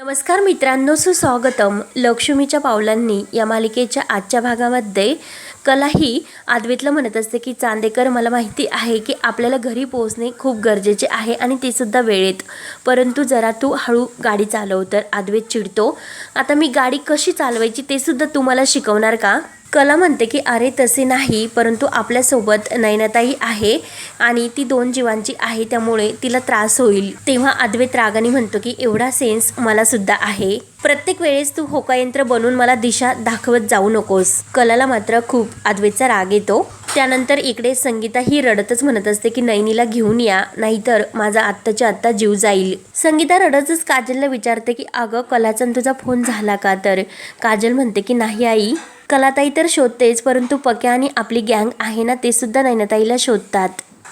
नमस्कार मित्रांनो सुस्वागतम. लक्ष्मीच्या पावलांनी या मालिकेच्या आजच्या भागामध्ये कला ही आद्वेतला म्हणत असते की चांदेकर मला माहिती आहे की आपल्याला घरी पोहोचणे खूप गरजेचे आहे आणि ते सुद्धा वेळेत. परंतु जरा तू हळू गाडी चालव तर आदवेत चिडतो. आता मी गाडी कशी चालवायची ते सुद्धा तू मला शिकवणार का? कला म्हणते की अरे तसे नाही परंतु आपल्यासोबत नयनाताई आहे आणि ती दोन जीवांची आहे त्यामुळे तिला त्रास होईल. तेव्हा अद्वैत रागाने म्हणतो की एवढा सेन्स मला सुद्धा आहे. प्रत्येक वेळेस तू होकायंत्र बनून मला दिशा दाखवत जाऊ नकोस. कलाला मात्र खूप अद्वैतचा राग येतो. त्यानंतर इकडे संगीता ही रडतच म्हणत असते की नैनीला घेऊन या नाहीतर माझा आत्ताच्या आत्ता जीव जाईल. संगीता रडतच काजलला विचारते की अगं कलाचा तुझा फोन झाला का तर? काजल म्हणते की नाही आई. कलाताई तर शोधतेच परंतु पक्या आणि आपली गँग आहे ना ते सुद्धा नैनाताईला शोधतात.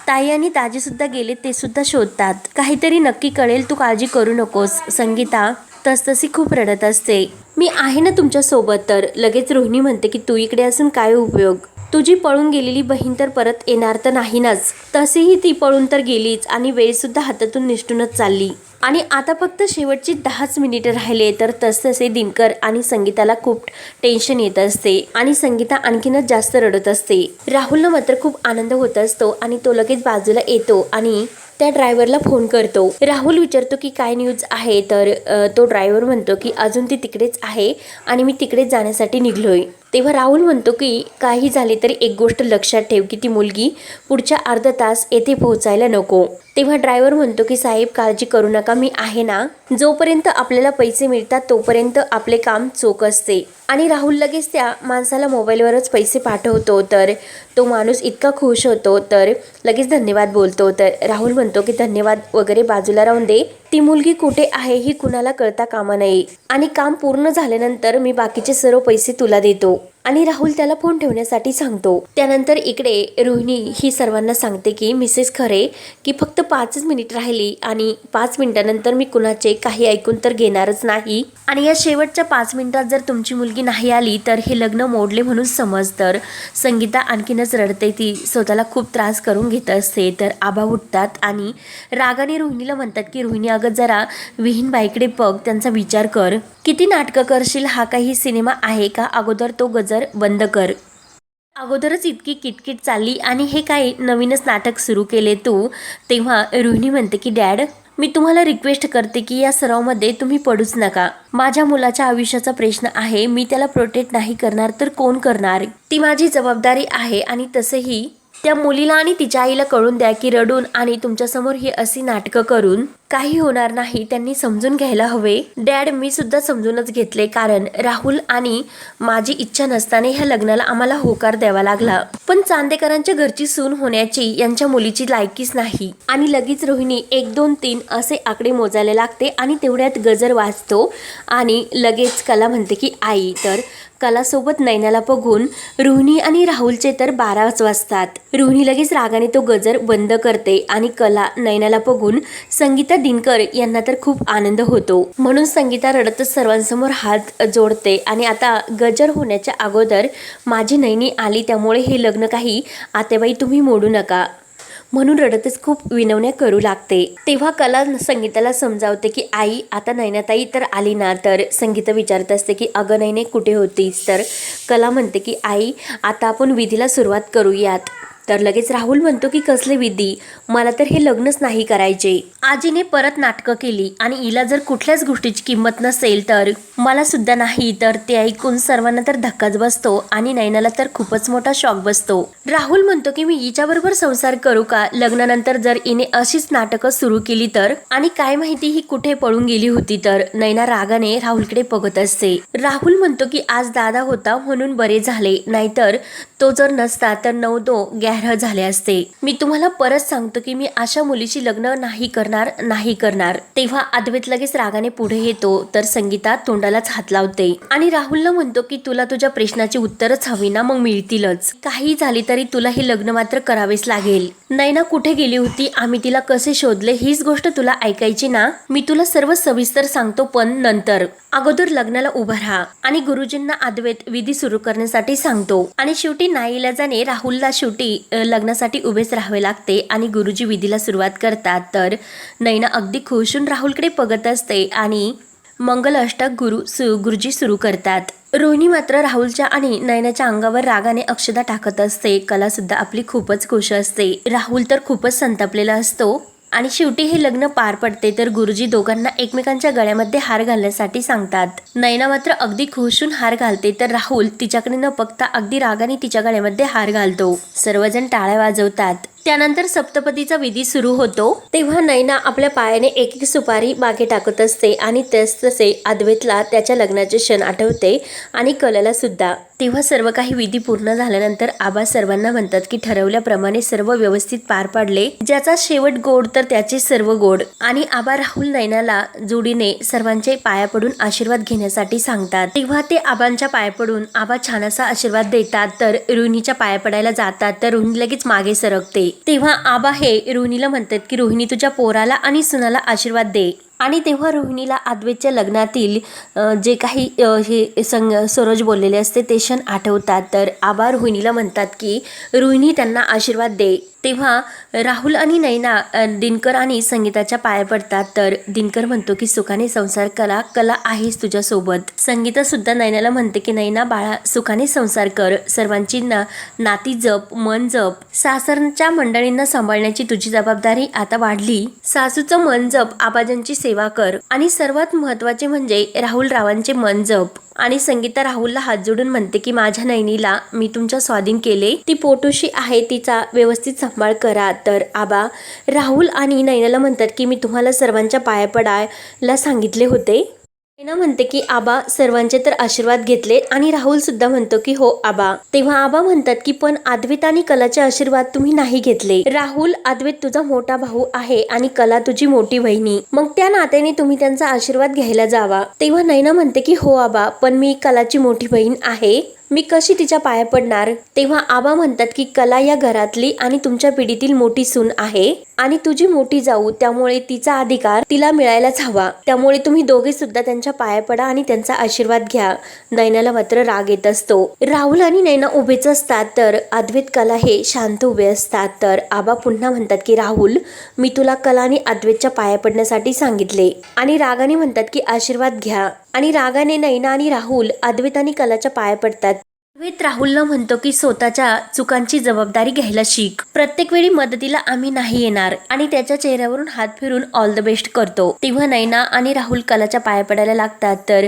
ताई आणि ताजी सुद्धा गेले ते सुद्धा शोधतात. काहीतरी नक्की कळेल तू काळजी करू नकोस. संगीता तसतशी खूप रडत असते. मी आहे ना तुमच्यासोबत तर लगेच रोहिणी म्हणते की तू इकडे असून काय उपयोग? तुझी पळून गेलेली बहीण तर परत येणार तर नाही नाच तसेही ती पळून तर गेलीच आणि वेळसुद्धा हातातून निष्ठूनच चालली. आणि आता फक्त शेवटची दहाच मिनिटं राहिले तर तसतसे दिनकर आणि संगीताला खूप टेन्शन येत असते आणि संगीता आणखीनच जास्त रडत असते. राहुलला मात्र खूप आनंद होत असतो आणि तो लगेच बाजूला येतो आणि त्या ड्रायव्हरला फोन करतो. राहुल विचारतो की काय न्यूज आहे? तर तो ड्रायव्हर म्हणतो की अजून ती तिकडेच आहे आणि मी तिकडेच जाण्यासाठी निघलोय. तेव्हा राहुल म्हणतो की काही झाले तरी एक गोष्ट लक्षात ठेव की ती मुलगी पुढच्या अर्धा तास येथे पोहोचायला नको. तेव्हा ड्रायव्हर म्हणतो की साहेब काळजी करू नका मी आहे ना. जोपर्यंत आपल्याला पैसे मिळतात तोपर्यंत आपले काम चोख असते. आणि राहुल लगेच त्या माणसाला मोबाईलवरच पैसे पाठवतो. तर तो माणूस इतका खुश होतो. तर लगेच धन्यवाद बोलतो. तर राहुल म्हणतो की धन्यवाद वगैरे बाजूला राहून दे. ती मुलगी कुठे आहे ही कुणाला कळता कामा नये. आणि काम पूर्ण झाल्यानंतर मी बाकीचे सर्व पैसे तुला देतो. आणि राहुल त्याला फोन ठेवण्यासाठी सांगतो. त्यानंतर इकडे रोहिणी ही सर्वांना सांगते की मिसेस खरे की फक्त पाचच मिनिट राहिली आणि पाच मिनिटानंतर मी कुणाचे काही ऐकून तर घेणारच नाही. आणि या शेवटच्या पाच मिनिटात जर तुमची मुलगी नाही आली तर हे लग्न मोडले म्हणून समज तर. संगीता आणखीनच रडते ती स्वतःला खूप त्रास करून घेत असते. तर आबा उठतात आणि रागाने रोहिणीला म्हणतात की रोहिणी अगं जरा विहीन बाईकडे बघ त्यांचा विचार कर. किती नाटकं करशील? हा काही सिनेमा आहे का? अगोदर तो गज गजर बंद कर. अगोदरच इतकी किटकिट चालली आणि हे काय नवीनच नाटक सुरू केले तू? तेव्हा रोहिणी म्हणते की डॅड मी तुम्हाला रिक्वेस्ट करते की या सरावमध्ये तुम्ही पडूच नका. माझ्या मुलाच्या आयुष्याचा प्रश्न आहे मी त्याला प्रोटेक्ट नाही करणार तर कोण करणार? ती माझी जबाबदारी आहे आणि तसंही त्या मुलीला आणि तिच्या आईला कळून द्या की रडून आणि तुमच्यासमोर ही अशी नाटकं करून काही होणार नाही त्यांनी समजून घ्यायला हवे. डॅड मी सुद्धा समजूनच घेतले कारण राहुल आणि माझी इच्छा नसताना ह्या लग्नाला आम्हाला होकार द्यावा लागला. पण चांदेकरांच्या घरची सून होण्याची यांच्या मुलीची लायकीच नाही. आणि लगेच रोहिणी एक दोन तीन असे आकडे मोजायला लागते आणि तेवढ्यात गजर वाजतो आणि लगेच कला म्हणते की आई तर कलासोबत नैनाला बघून रोहिणी आणि राहुलचे तर बाराच वाजतात. रोहिणी लगेच रागाने तो गजर बंद करते आणि कला नैनाला बघून संगीता दिनकर यांना तर खूप आनंद होतो. म्हणून संगीता रडतच सर्वांसमोर हात जोडते आणि आता गजर होण्याच्या अगोदर माझी नैनी आली त्यामुळे हे लग्न काही आतेबाई तुम्ही मोडू नका. म्हणून रडतच खूप विनवण्या करू लागते. तेव्हा कला संगीताला समजावते की आई आता नैनाताई तर आली ना तर संगीता विचारत असते की अगं नैने कुठे होतीस? तर कला म्हणते की आई आता आपण विधीला सुरुवात करूयात. तर लगेच राहुल म्हणतो की कसले विधी? मला तर हे लग्नच नाही करायचे. आजीने परत नाटकं केली आणि हिला जर कुठल्याच गोष्टीची किंमत नसेल तर मला सुद्धा नाही तर ते ऐकून सर्वांना तर धक्काच बसतो आणि नैनाला तर खूपच मोठा शॉक बसतो. राहुल म्हणतो की मी हिच्याबरोबर संसार करू का? लग्नानंतर जर हिने अशीच नाटकं सुरू केली तर? आणि काय माहिती ही कुठे पळून गेली होती तर? नैना रागाने राहुलकडे बघत असते. राहुल म्हणतो की आज दादा होता म्हणून बरे झाले. नाहीतर तो जर नसता तर नवदो गॅरह झाले असते. मी तुम्हाला परत सांगतो की मी अशा मुलीशी लग्न नाही करणार नाही करणार. तेव्हा अद्वैत लगेच रागाने पुढे येतो तर संगीता तोंडालाच हात लावते. आणि राहुलला म्हणतो की तुला तुझ्या प्रश्नाची उत्तरच हवी ना मग मिळतीलच. काही झाली तरी तुला हे लग्न मात्र करावेच लागेल. नैना कुठे गेली होती? आम्ही तिला कसे शोधले? हीच गोष्ट तुला ऐकायची ना? मी तुला सर्व सविस्तर सांगतो पण नंतर. अगोदर लग्नाला उभा राहा. आणि गुरुजींना अद्वैत विधी सुरू करण्यासाठी सांगतो. आणि शेवटी नाईलाजाने राहुलला शेवटी लग्नासाठी उभेच राहावे लागते आणि गुरुजी विधीला सुरुवात करतात. तर नैना अगदी खुशून राहुलकडे बघत असते आणि मंगल अष्टक गुरु सु गुरुजी सुरू करतात. रोहिणी मात्र राहुलच्या आणि नयनाच्या अंगावर रागाने अक्षदा टाकत असते. कलासुद्धा आपली खूपच खुश असते. राहुल तर खूपच संतापलेला असतो. आणि शेवटी हे लग्न पार पडते तर गुरुजी दोघांना एकमेकांच्या गळ्यामध्ये हार घालण्यासाठी सांगतात. नयना मात्र अगदी खुशून हार घालते तर राहुल तिच्याकडे न बघता अगदी रागाने तिच्या गळ्यामध्ये हार घालतो. सर्वजण टाळ्या वाजवतात. त्यानंतर सप्तपदीचा विधी सुरू होतो. तेव्हा नैना आपल्या पायाने एक एक सुपारी मागे टाकत असते आणि तस तसे अद्वैतला त्याच्या लग्नाचे क्षण आठवते आणि कलेला सुद्धा. तेव्हा सर्व काही विधी पूर्ण झाल्यानंतर आबा सर्वांना म्हणतात की ठरवल्याप्रमाणे सर्व व्यवस्थित पार पाडले. ज्याचा शेवट गोड तर त्याचे सर्व गोड. आणि आबा राहुल नैनाला जोडीने सर्वांचे पाया पडून आशीर्वाद घेण्यासाठी सांगतात. तेव्हा ते आबांच्या पाया पडून आबा छान असा आशीर्वाद देतात. तर रोहिणीच्या पाया पडायला जातात. तर रोहिणी लगेच मागे सरकते. तेव्हा आबा हे रोहिणीला म्हणतात की रोहिणी तुझ्या पोराला आणि सुनाला आशीर्वाद दे. आणि तेव्हा रोहिणीला आद्वेच्या लग्नातील जे काही हे संग सरोज बोललेले असते ते क्षण आठवतात. तर आबा रोहिणीला म्हणतात की रोहिणी त्यांना आशीर्वाद दे. तेव्हा राहुल आणि नैना दिनकर आणि संगीताच्या पाया पडतात. तर दिनकर म्हणतो की सुखाने संसार करा. कला आहेच तुझ्यासोबत. संगीता सुद्धा नैनाला म्हणते की नैना बाळा सुखाने संसार कर. सर्वांची ना नाती जप मन जप. सासरच्या मंडळींना सांभाळण्याची तुझी जबाबदारी आता वाढली. सासूचं मन जप आबाजांची सेवा कर. आणि सर्वात महत्त्वाचे म्हणजे राहुल रावांचे मन जप. आणि संगीता राहुलला हात जोडून म्हणते की माझ्या नैनीला मी तुमच्या स्वाधीन केले. ती पोटोशी आहे तिचा व्यवस्थित सांभाळ करा. तर आबा राहुल आणि नैनाला म्हणतात की मी तुम्हाला सर्वांच्या पाया पडायला सांगितले होते. नैना म्हणते की आबा सर्वांचे तर आशीर्वाद घेतले आणि राहुल सुद्धा म्हणतो की हो आबा. तेव्हा आबा म्हणतात की पण अद्वैत आणि कलाचे आशीर्वाद तुम्ही नाही घेतले. राहुल अद्वैत तुझा मोठा भाऊ आहे आणि कला तुझी मोठी बहिणी मग त्या नात्याने तुम्ही त्यांचा आशीर्वाद घ्यायला जावा. तेव्हा नैना म्हणते की हो आबा पण मी कलाची मोठी बहीण आहे. मी कशी तिच्या पाया पडणार? तेव्हा आबा म्हणतात की कला या घरातली आणि तुमच्या पिढीतील मोठी सून आहे आणि तुझी मोठी जाऊ त्यामुळे तिचा अधिकार तिला मिळायलाच हवा. त्यामुळे तुम्ही दोघे सुद्धा त्यांच्या पाया पडा आणि त्यांचा आशीर्वाद घ्या. नैनाला मात्र राग येत असतो. राहुल आणि नैना उभेच असतात तर अद्वैत कला हे शांत उभे असतात. तर आबा पुन्हा म्हणतात की राहुल मी तुला कला आणि अद्वैतच्या पाया पडण्यासाठी सांगितले. आणि रागाने म्हणतात की आशीर्वाद घ्या. आणि रागाने नैना आणि राहुल अद्वैत आणि कलाच्या पाया पडतात. अद्वैत राहुलला म्हणतो की स्वतःच्या चुकांची जबाबदारी घ्यायला शिक. प्रत्येक वेळी मदतीला आम्ही नाही येणार आणि त्याच्या चेहऱ्यावरून हात फिरून ऑल द बेस्ट करतो. तेव्हा नैना आणि राहुल कलाच्या पाया पडायला लागतात. तर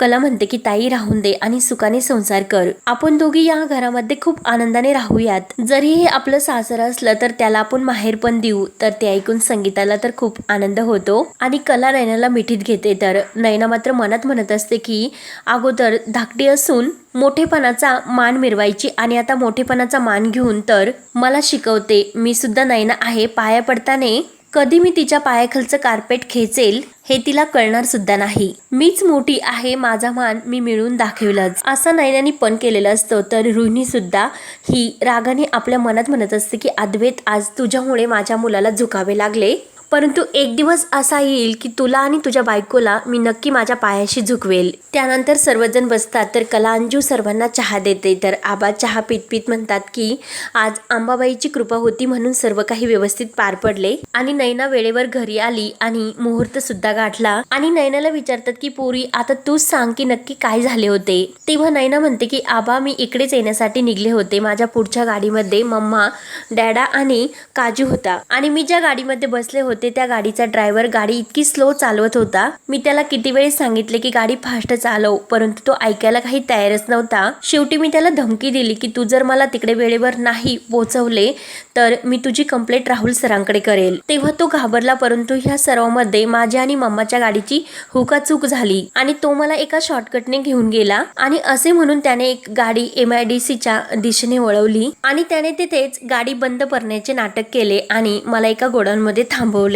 कला म्हणते की ताई राहून दे आणि सुखाने संसार कर. आपण दोघी या घरामध्ये खूप आनंदाने राहूयात. जरी हे आपलं सासर असलं तर त्याला आपण माहेर पण देऊ तर ते ऐकून संगीताला तर खूप आनंद होतो. आणि कला नैनाला मिठीत घेते. तर नैना मात्र मनात म्हणत असते की अगोदर धाकटी असून मोठेपणाचा मान मिरवायची आणि आता मोठेपणाचा मान घेऊन तर मला शिकवते. मी सुद्धा नैना आहे. पाया पडताने कधी मी तिच्या पायाखालचं कार्पेट खेचेल हे तिला कळणार सुद्धा नाही. मीच मोठी आहे माझा मान मी मिळून दाखवलंच. असं नैनानी पण केलेलं असतं तर रोहिणी सुद्धा ही रागाने आपल्या मनात म्हणत असते की अद्वैत आज तुझ्यामुळे माझ्या मुलाला झुकावे लागले. परंतु एक दिवस असा येईल की तुला आणि तुझ्या बायकोला मी नक्की माझ्या पायाशी झुकवेल. त्यानंतर सर्वजण बसतात तर कलांजू सर्वांना चहा देते. तर आबा चहा पित पित म्हणतात की आज आंबाबाईची कृपा होती म्हणून सर्व काही व्यवस्थित पार पडले. आणि नैना वेळेवर घरी आली आणि मुहूर्त सुद्धा गाठला. आणि नैनाला विचारतात की पोरी आता तूच सांग की नक्की काय झाले होते? तेव्हा नैना म्हणते की आबा मी इकडेच येण्यासाठी निघले होते. माझ्या पुढच्या गाडीमध्ये मम्मा डॅडा आणि काजू होता. आणि मी ज्या गाडीमध्ये बसले होते त्या गाडीचा ड्रायव्हर गाडी इतकी स्लो चालवत होता. मी त्याला किती वेळेस सांगितले की गाडी फास्ट चालव परंतु तो ऐकायला काही तयारच नव्हता. शेवटी मी त्याला धमकी दिली की तू जर मला तिकडे वेळेवर नाही पोहोचवले तर मी तुझी कंप्लेंट राहुल सरांकडे करेल. तेव्हा तो घाबरला परंतु ह्या सर्वांमध्ये माझ्या आणि मम्माच्या गाडीची हुकाचूक झाली आणि तो मला एका शॉर्टकटने घेऊन गेला आणि असे म्हणून त्याने एक गाडी एम आय डी सीच्या दिशेने वळवली आणि त्याने तिथेच गाडी बंद करण्याचे नाटक केले आणि मला एका गोडाऊनमध्ये थांबवलं.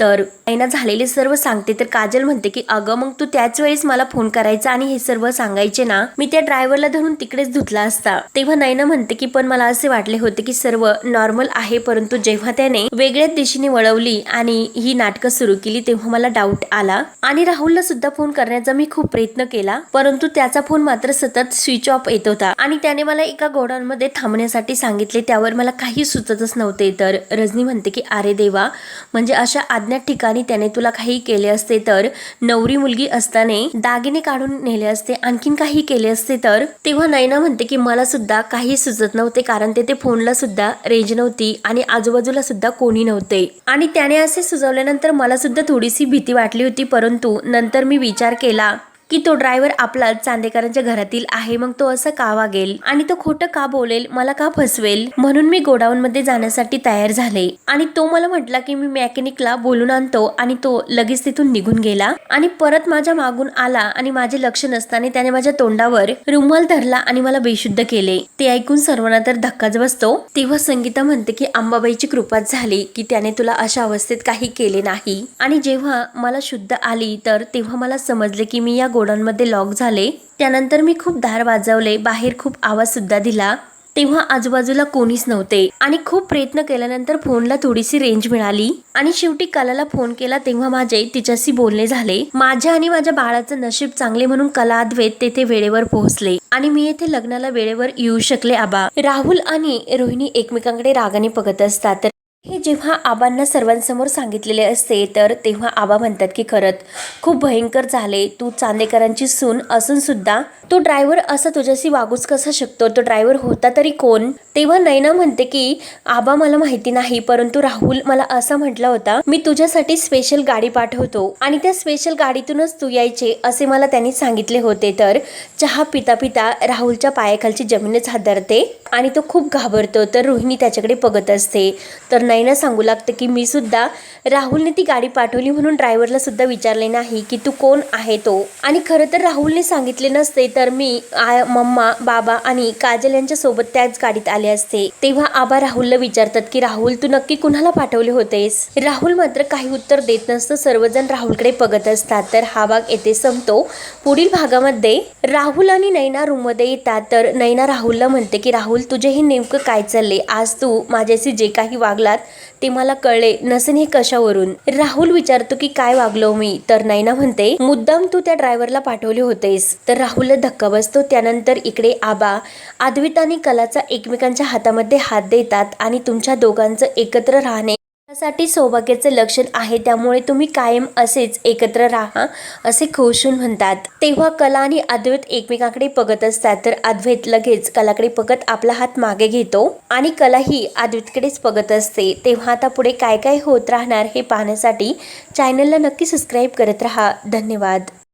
तर नैना झालेले सर्व सांगते तर काजल म्हणते की अगं मग तू त्याच वेळेस मला फोन करायचा आणि हे सर्व सांगायचे ना? मी त्या ड्रायव्हरला धरून तिकडेच धुतला असता. तेव्हा नैना म्हणते की पण मला असे वाटले होते की सर्व नॉर्मल आहे परंतु जेव्हा त्याने वेगळ्याच दिशेने वळवली आणि ही नाटकं सुरू केली तेव्हा मला डाऊट आला. आणि राहुलला सुद्धा फोन करण्याचा मी खूप प्रयत्न केला परंतु त्याचा फोन मात्र सतत स्विच ऑफ येत होता. आणि त्याने मला एका गोडाऊन मध्ये थांबण्यासाठी सांगितले त्यावर मला काही सुचतच नव्हते. तर रजनी म्हणते की अरे देवा म्हणजे म्हणजे अशा अज्ञात ठिकाणी त्याने तुला काही केले असते तर नवरी मुलगी असताना दागिने काढून नेले असते आणखीन काही केले असते तर? तेव्हा नैना म्हणते की मला सुद्धा काही सुचत नव्हते कारण तेथे फोनला सुद्धा रेंज नव्हती आणि आजूबाजूला सुद्धा कोणी नव्हते. आणि त्याने असे सुचवल्यानंतर मला सुद्धा थोडीशी भीती वाटली होती परंतु नंतर मी विचार केला की तो ड्रायव्हर आपला चांदेकरांच्या घरातील आहे. मग तो असं का वागेल? आणि तो खोटं का बोलेल? मला का फसवेल? म्हणून मी गोडाऊन मध्ये जाण्यासाठी तयार झाले. आणि तो मला म्हटला की मी मेकॅनिकला बोलून आणतो आणि तो लगेच तिथून निघून गेला. आणि परत माझ्या मागून आला आणि माझे लक्ष नसताना त्याने माझ्या तोंडावर रुमाल धरला आणि मला बेशुद्ध केले. ते ऐकून सर्वांना तर धक्काच बसतो. तेव्हा संगीता म्हणते की अंबाबाईची कृपाच झाली की त्याने तुला अशा अवस्थेत काही केले नाही. आणि जेव्हा मला शुद्ध आली तर तेव्हा मला समजले की मी या गोडाऊनमध्ये लॉक झाले. त्यानंतर मी खूप दार वाजवले. बाहेर खूप आवाज सुद्धा दिला. तेव्हा आजूबाजूला कोणीच नव्हते. आणि खूप प्रयत्न केल्यानंतर फोनला थोडीशी रेंज मिळाली. आणि शेवटी कलाला फोन केला तेव्हा माझे तिच्याशी बोलणे झाले. माझ्या आणि माझ्या बाळाचं नशीब चांगले म्हणून कला अद्वैत तेथे वेळेवर पोहोचले. आणि मी येथे लग्नाला वेळेवर येऊ शकले आबा. राहुल आणि रोहिणी एकमेकांकडे रागाने बघत असतात. तर हे जेव्हा आबांना सर्वांसमोर सांगितलेले असते तर तेव्हा आबा म्हणतात की खरंच खूप भयंकर झाले. तू चांदेकरांची सून असून सुद्धा तो ड्रायव्हर असा तुझ्याशी वागूच कसा शकतो? तो ड्रायव्हर होता तरी कोण? तेव्हा नैना म्हणते की आबा मला माहिती नाही परंतु राहुल मला असा म्हटला होता मी तुझ्यासाठी स्पेशल गाडी पाठवतो आणि त्या स्पेशल गाडीतूनच तू यायचे असे मला त्यांनी सांगितले होते. तर चहा पिता पिता राहुलच्या पायाखालची जमीनच हादरते आणि तो खूप घाबरतो. तर रोहिणी त्याच्याकडे बघत असते. तर नैना सांगू लागतं की मी सुद्धा राहुलने ती गाडी पाठवली म्हणून ड्रायव्हरला सुद्धा विचारले नाही की तू कोण आहे तो. आणि खरं तर राहुलने सांगितले नसते तर मी आय मम्मा बाबा आणि काजल यांच्या सोबत त्याच गाडीत आले असते. तेव्हा आबा राहुलला विचारतात की राहुल तू नक्की कुणाला पाठवले होतेस? राहुल मात्र काही उत्तर देत नसतं. सर्वजण राहुलकडे बघत असतात. तर हा भाग येथे संपतो. पुढील भागामध्ये राहुल आणि नैना रूममध्ये येतात. तर नैना राहुलला म्हणते की राहुल तुझे हे नेमकं काय चालले आज तू माझ्याशी जे काही वागलात ते मला कळले नसेन हे कशावरून? राहुल विचारतो की काय वागलो मी? तर नैना म्हणते मुद्दाम तू त्या ड्रायव्हरला पाठवले होतेस. तर राहुलला धक्का बसतो त्यानंतर इकडे आबा अद्वित आणि कलाचा एकमेकांच्या हातामध्ये हात देतात आणि तुमच्या दोघांचं एकत्र राहणे साठी सौभाग्याचं लक्षण आहे त्यामुळे तुम्ही कायम असेच एकत्र राहा असे खुशून म्हणतात. तेव्हा कला आणि अद्वैत एकमेकांकडे बघत असतात तर अद्वैत लगेच कलाकडे बघत आपला हात मागे घेतो आणि कला ही अद्वैतकडेच बघत असते. तेव्हा आता पुढे काय काय होत राहणार हे पाहण्यासाठी चॅनलला नक्की सबस्क्राईब करत राहा. धन्यवाद.